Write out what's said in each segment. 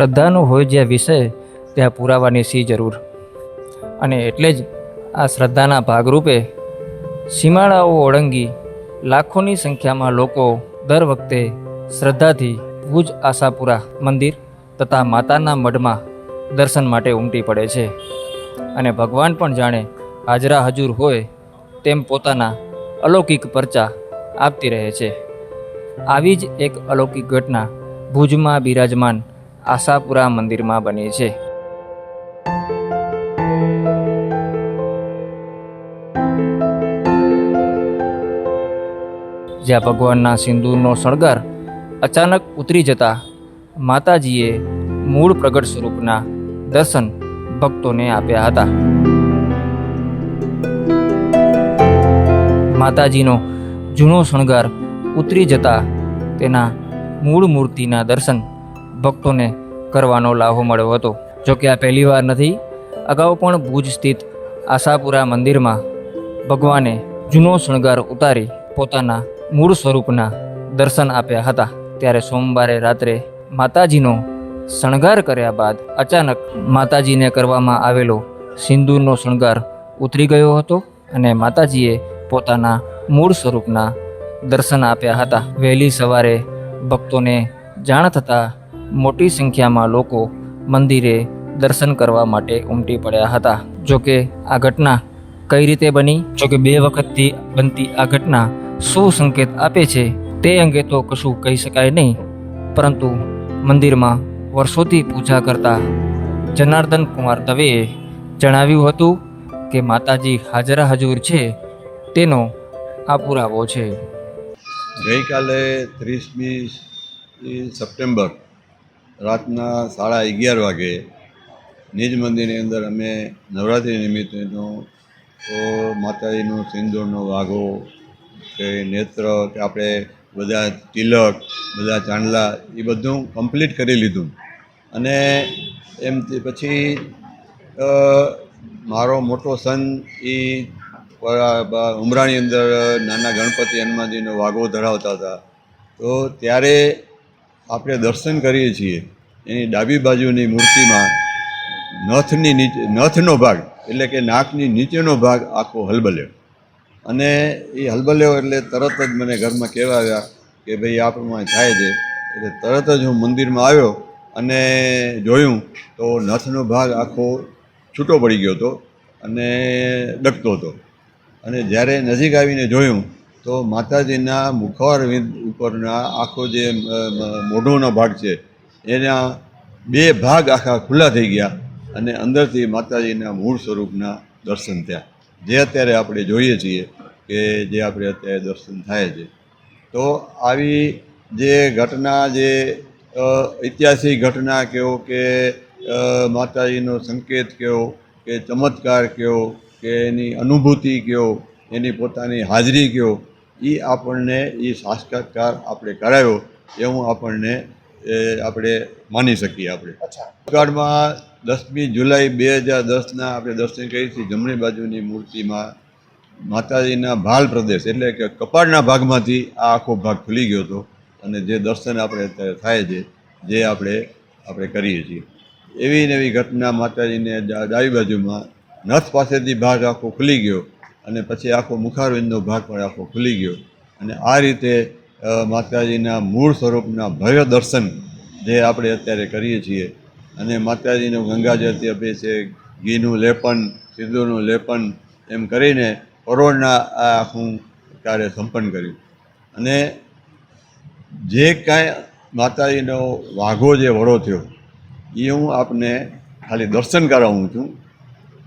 શ્રદ્ધાનો હોય જે વિષય ત્યાં પુરાવાની સી જરૂર. અને એટલે જ આ શ્રદ્ધાના ભાગરૂપે સીમાડાઓ ઓળંગી લાખોની સંખ્યામાં લોકો દર વખતે શ્રદ્ધાથી ભુજ આશાપુરા મંદિર તથા માતાના મઢમાં દર્શન માટે ઉમટી પડે છે. અને ભગવાન પણ જાણે હાજરા હજુર હોય તેમ પોતાના અલૌકિક પરચા આપતી રહે છે. આવી જ એક અલૌકિક ઘટના ભુજમાં બિરાજમાન આશાપુરા મંદિરમાં બની છે. જ્યાં ભગવાનના સિંદૂરનો શણગાર અચાનક ઉતરી જતા માતાજીએ મૂળ પ્રગટ સ્વરૂપના દર્શન ભક્તોને આપ્યા હતા. માતાજીનો જૂનો શણગાર ઉતરી જતા તેના મૂળ મૂર્તિના દર્શન ભક્તોને કરવાનો લાહો મળ્યો હતો. જોકે આ પહેલીવાર નથી, અગાઉ પણ ભુજ સ્થિત આશાપુરા મંદિરમાં ભગવાને જૂનો શણગાર ઉતારી પોતાના મૂળ સ્વરૂપના દર્શન આપ્યા હતા. ત્યારે સોમવારે રાત્રે માતાજીનો શણગાર કર્યા બાદ અચાનક માતાજીને કરવામાં આવેલો સિંદૂરનો શણગાર ઉતરી ગયો હતો અને માતાજીએ પોતાના મૂળ સ્વરૂપના દર્શન આપ્યા હતા. વહેલી સવારે ભક્તોને જાણ થતાં મોટી સંખ્યામાં લોકો મંદિરે દર્શન કરવા માટે ઉમટી પડ્યા હતા. જોકે આ ઘટના કઈ રીતે બની? જોકે બે વખતથી બનતી આ ઘટના શું સંકેત આપે છે તે અંગે તો કશું કહી શકાય નહીં. પરંતુ મંદિરમાં વર્ષોથી પૂજા કરતા જનાર્દન કુમાર દવેએ જણાવ્યું હતું કે માતાજી હાજરા હજૂર છે, તેનો આ પુરાવો છે. ગઈકાલે ત્રીસમી સપ્ટેમ્બર રાતના સાડા અગિયાર વાગે નિજ મંદિરની અંદર અમે નવરાત્રિ નિમિત્તેનો તો માતાજીનું સિંદૂરનો વાઘો કે નેત્ર કે આપણે બધા તિલક, બધા ચાંદલા એ બધું કમ્પ્લીટ કરી લીધું. અને એમ પછી મારો મોટો સન એ ઉમરાની અંદર નાના ગણપતિ હનુમાનજીનો વાઘો ધરાવતા હતા. તો ત્યારે આપણે દર્શન કરીએ છીએ, એની ડાબી બાજુની મૂર્તિમાં નથની નીચે, નથનો ભાગ, એટલે કે નાકની નીચેનો ભાગ આખો હલબલ્યો. અને એ હલબલ્યો એટલે તરત જ મને ઘરમાં કહેવા આવ્યા કે ભાઈ, આ પ્રમાણે થાય છે. એટલે તરત જ હું મંદિરમાં આવ્યો અને જોયું તો નથનો ભાગ આખો છૂટો પડી ગયો હતો અને ડગતો હતો. અને જ્યારે નજીક આવીને જોયું તો માતાજીના મુખારવિંદ ઉપરના આખો જે મોઢોનો ભાગ છે, એના બે ભાગ આખા ખુલ્લા થઈ ગયા અને અંદરથી માતાજીના મૂળ સ્વરૂપના દર્શન થયા. જે અત્યારે આપણે જોઈએ છીએ કે જે આપણે અત્યારે દર્શન થાય છે. તો આવી જે ઘટના જે ઐતિહાસિક ઘટના કહો કે માતાજીનો સંકેત કહો કે ચમત્કાર કહો કે એની અનુભૂતિ કહો એની પોતાની હાજરી કહો એ આપણને એ સાક્ષાત્કાર આપણે કરાયો એવું આપણને એ આપણે માની શકીએ આપણે. કાર્ડમાં દસમી જુલાઈ બે હજાર દસના આપણે દર્શન કરી હતી જમણી બાજુની મૂર્તિમાં માતાજીના ભાલ પ્રદેશ એટલે કે કપાળના ભાગમાંથી આ આખો ભાગ ખુલી ગયો હતો અને જે દર્શન આપણે અત્યારે થાય છે જે આપણે આપણે કરીએ છીએ. એવી ને એવી ઘટના માતાજીને ડાબી બાજુમાં નથ પાસેથી ભાગ આખો ખુલી ગયો અને પછી આખો મુખારવિંદનો ભાગ પણ આખો ખુલી ગયો. અને આ રીતે માતાજીના મૂળ સ્વરૂપના ભવ્ય દર્શન જે આપણે અત્યારે કરીએ છીએ. અને માતાજીનું ગંગાજળથી આપે છે, ઘીનું લેપન, સિંદૂરનું લેપન, એમ કરીને કરોડના આ આખું કાર્ય સંપન્ન કર્યું. અને જે કાંઈ માતાજીનો વાઘો જે વડો થયો, એ હું આપને ખાલી દર્શન કરાવું છું.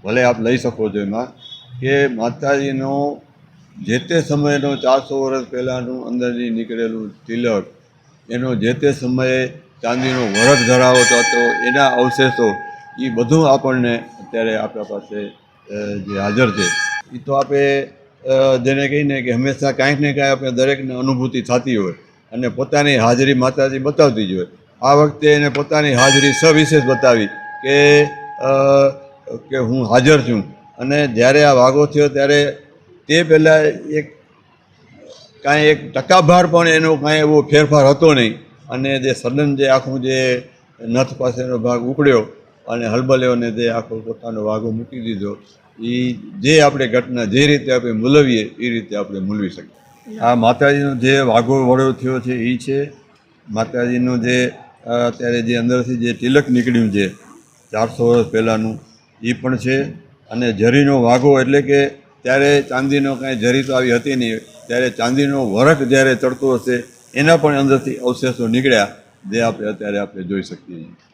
ભલે આપ લઈ શકો છો એમાં. કે માતાજીનો જે તે સમયનો ચારસો વર્ષ પહેલાંનું અંદરથી નીકળેલું તિલક, એનો જે તે સમયે ચાંદીનો વરખ ધરાવતો હતો, એના અવશેષો એ બધું આપણને અત્યારે આપણા પાસે જે હાજર છે. એ તો આપણે જેને કહીને કે હંમેશા કાંઈક ને કાંઈ આપણે દરેકને અનુભૂતિ થતી હોય અને પોતાની હાજરી માતાજી બતાવતી જ હોય. આ વખતે એને પોતાની હાજરી સવિશેષ બતાવી કે કે હું હાજર છું. અને જ્યારે આ વાઘો થયો ત્યારે તે પહેલાં એક કાંઈ એક ટકાભાર પણ એનો કાંઈ એવો ફેરફાર હતો નહીં. અને જે સડન જે આખું જે નથ પાસેનો ભાગ ઉકળ્યો અને હલબલેઓને તે આખો પોતાનો વાઘો મૂકી દીધો એ જે આપણે ઘટના જે રીતે આપણે મૂલવીએ એ રીતે આપણે મૂલવી શકીએ. આ માતાજીનો જે વાઘો વડો થયો છે એ છે. માતાજીનું જે અત્યારે જે અંદરથી જે તિલક નીકળ્યું છે, ચારસો વર્ષ પહેલાંનું એ પણ છે. અને જરીનો વાઘો એટલે કે ત્યારે ચાંદીનો કાંઈ જરી તો આવી હતી નહીં. ત્યારે ચાંદીનો વરખ જ્યારે ચડતો હશે, એના પણ અંદરથી અવશેષો નીકળ્યા જે આપણે અત્યારે આપણે જોઈ શકીએ છીએ.